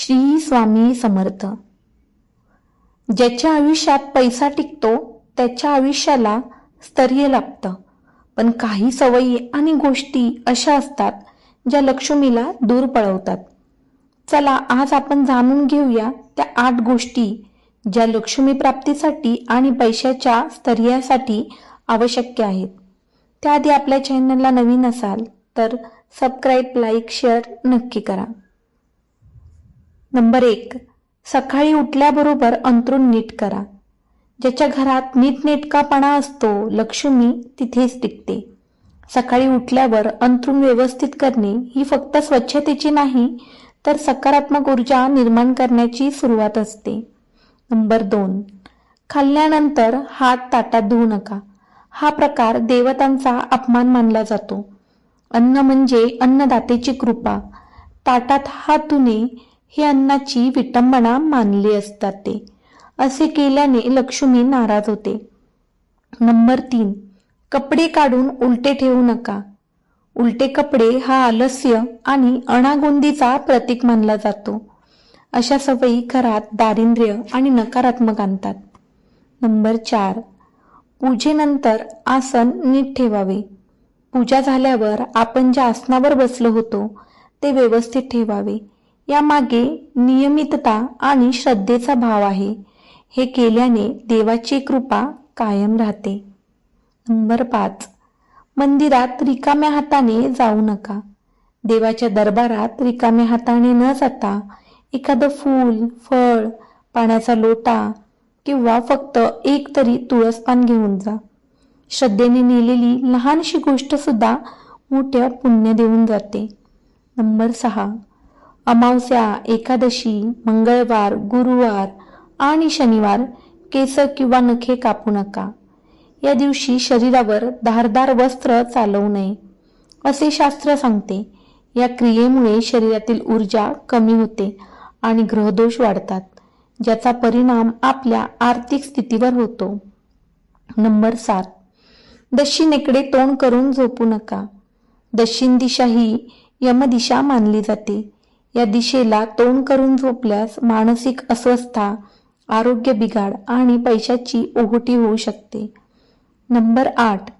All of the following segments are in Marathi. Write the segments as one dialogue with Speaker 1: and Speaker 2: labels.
Speaker 1: श्री स्वामी समर्थ. ज्याच्या आयुष्यात पैसा टिकतो त्याच्या आयुष्याला स्थैर्य लाभतं. पण काही सवयी आणि गोष्टी अशा असतात ज्या लक्ष्मीला दूर पळवतात. चला आज आपण जाणून घेऊया त्या आठ गोष्टी ज्या लक्ष्मी प्राप्तीसाठी आणि पैशाच्या स्थैर्यासाठी आवश्यक आहेत. त्याआधी आपल्या चॅनलला नवीन असाल तर सबस्क्राईब लाईक शेअर नक्की करा. नंबर एक सकाळी उठल्याबरोबर अंथरूण नीट करा. ज्याच्या घरात नीटनेटकापणा असतो लक्ष्मी तिथेच टिकते. सकाळी उठल्यावर अंथरूण व्यवस्थित करणे ही फक्त स्वच्छतेची नाही तर सकारात्मक ऊर्जा निर्माण करण्याची सुरुवात असते. नंबर दोन खाल्ल्यानंतर हात ताटात धुवू नका. हा प्रकार देवतांचा अपमान मानला जातो. अन्न म्हणजे अन्नदातेची कृपा. ताटात हात धुणे हे अन्नाची विटंबना मानली असतात ते. असे केल्याने लक्ष्मी नाराज होते. नंबर तीन. कपडे काढून उलटे ठेवू नका. उलटे कपडे हा आलस्य आणि अणागोंदीचा प्रतीक मानला जातो. अशा सवयी घरात दारिद्र्य आणि नकारात्मक आणतात. नंबर चार. पूजेनंतर आसन नीट ठेवावे. पूजा झाल्यावर आपण ज्या आसनावर बसलो होतो ते व्यवस्थित ठेवावे. यामागे नियमितता आणि श्रद्धेचा भाव आहे. हे केल्याने देवाची कृपा कायम राहते. नंबर पाच. मंदिरात रिकाम्या हाताने जाऊ नका. देवाच्या दरबारात रिकाम्या हाताने न जाता एखादं फूल फळ पाण्याचा लोटा किंवा फक्त एक तरी तुळसपान घेऊन जा. श्रद्धेने नेलेली लहानशी गोष्ट सुद्धा मोठ्या पुण्य देऊन जाते. नंबर सहा. अमावस्या एकादशी मंगळवार गुरुवार आणि शनिवार केस किंवा नखे कापू नका. या दिवशी शरीरावर धारदार वस्त्र चालवू नये असे शास्त्र सांगते. या क्रियेमुळे शरीरातील ऊर्जा कमी होते आणि ग्रहदोष वाढतात ज्याचा परिणाम आपल्या आर्थिक स्थितीवर होतो. नंबर सात. दक्षिणेकडे तोंड करून झोपू नका. दक्षिण दिशा ही यमदिशा मानली जाते. या दिशेला तोंड करून झोपल्यास मानसिक अस्वस्थता आरोग्य बिघाड आणि पैशाची ओहोटी होऊ शकते. नंबर आठ.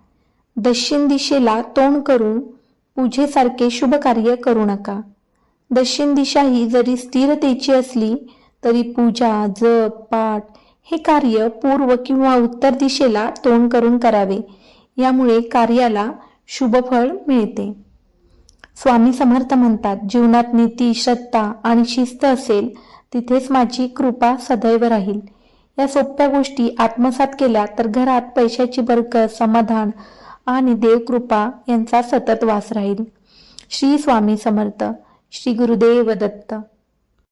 Speaker 1: दक्षिण दिशेला तोंड करून पूजेसारखे शुभ कार्य करू नका. दक्षिण दिशा ही जरी स्थिरतेची असली तरी पूजा जप पाठ हे कार्य पूर्व किंवा उत्तर दिशेला तोंड करून करावे. यामुळे कार्याला शुभफळ मिळते. स्वामी समर्थ म्हणतात जीवनात नीती श्रद्धा आणि शिस्त असेल तिथेच माझी कृपा सदैव राहील. या सोप्या गोष्टी आत्मसात केल्या तर घरात पैशाची बरकत समाधान आणि देवकृपा यांचा सतत वास राहील. श्री स्वामी समर्थ. श्री गुरुदेव दत्त.